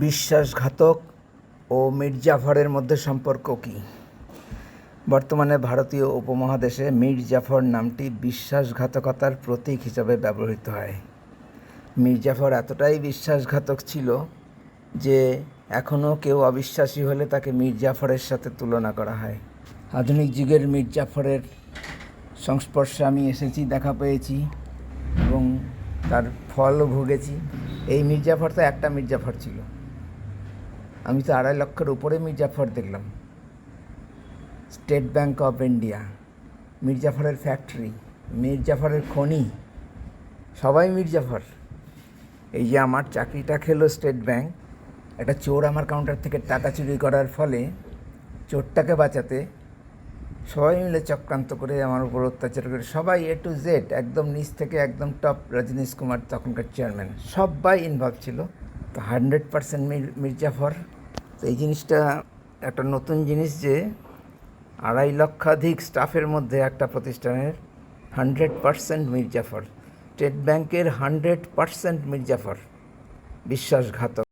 বিশ্বাসঘাতক ও মির্জাফরের মধ্যে সম্পর্ক কী? বর্তমানে ভারতীয় উপমহাদেশে মীর জাফর নামটি বিশ্বাসঘাতকতার প্রতীক হিসাবে ব্যবহৃত হয়। মীর জাফর এতটাই বিশ্বাসঘাতক ছিল যে এখনও কেউ অবিশ্বাসী হলে তাকে মীর জাফরের সাথে তুলনা করা হয়। আধুনিক যুগের মীর জাফরের সংস্পর্শে আমি এসেছি, দেখা পেয়েছি এবং তার ফলও ভুগেছি। এই মির্জাফর তো একটা মির্জাফর ছিল। আমি তো আড়াই লক্ষের উপরে মির্জাফর দেখলাম। স্টেট ব্যাঙ্ক অফ ইন্ডিয়া মির্জাফরের ফ্যাক্টরি মির্জাফরের খনি, সবাই মির্জাফর। এই যে আমার চাকরিটা খেলো স্টেট ব্যাঙ্ক একটা চোর আমার কাউন্টার থেকে টাকা চুরি করার ফলে চোরটাকে বাঁচাতে সবাই মিলে চক্রান্ত করে আমার উপর অত্যাচার করে। সবাই এ টু জেড একদম নিচ থেকে একদম টপ রজনীশ কুমার তখনকার চেয়ারম্যান সবাই ইনভলভ ছিল। তো হান্ড্রেড পার্সেন্ট মির্জাফর তো এই জিনিসটা একটা নতুন জিনিস যে আড়াই লক্ষাধিক স্টাফের মধ্যে একটা প্রতিষ্ঠানের হান্ড্রেড পারসেন্ট মির্জাফর, স্টেট ব্যাংকের হান্ড্রেড পারসেন্ট মির্জাফর, বিশ্বাসঘাতক।